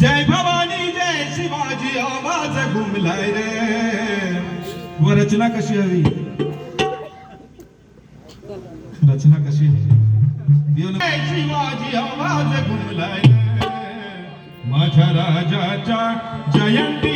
जय भवानी जय शिवाजी आवाज घुमलाय रे. व रचना कशी हवी रचना कशी जय शिवाजी आवाज घुमलाय रे. माझ्या राजाच्या जयंती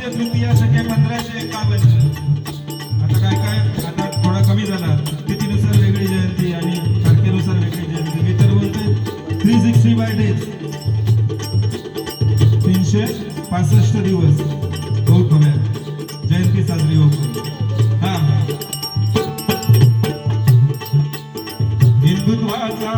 फाल्गुन तृतीय तृतीया पंधराशे एकावन्न. आता काय काय? आता थोडा कमी झाला. तिथीनुसार वेगळी जयंती आणि तारखेनुसार वेगळी जयंती. मी तर बोलते थ्री सिक्स्टी बाय डेज तीनशे पासष्ट दिवस. होत हव्या जयंती साजरी होत हा. हिंदुत्वाचा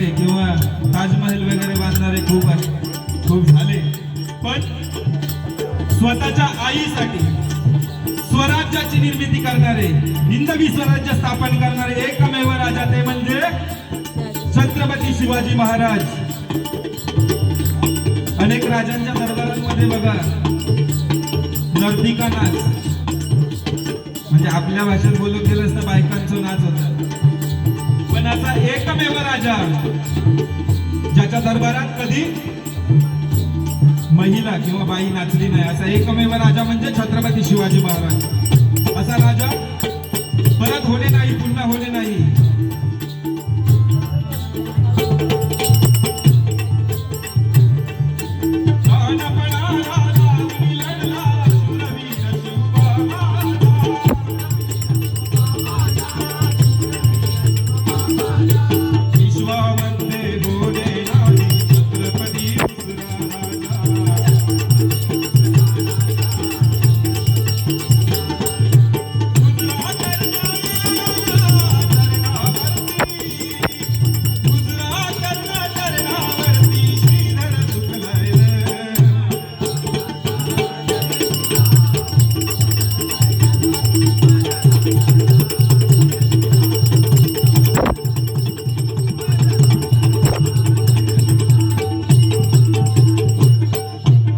बांधणारे किंवा ताजमहल वगैरे बांधणारे खूप आहे. खूप झाले. पण स्वतःच्या आईसाठी स्वराज्याची निर्मिती करणारे हिंदवी स्वराज्य स्थापन करणारे एकमेव राजा ते म्हणजे छत्रपती शिवाजी महाराज. अनेक राजांच्या दरबारांमध्ये बघा नर्तिका नाच. म्हणजे आपल्या भाषेत बोलत गेलं असतं बायकांचा नाच होता. पण एकमेव राजा ज्याच्या दरबारात कधी महिला किंवा बाई नाचली नाही असा एकमेव राजा म्हणजे छत्रपती शिवाजी महाराज. असा राजा परत होणे नाही पुन्हा होणे नाही.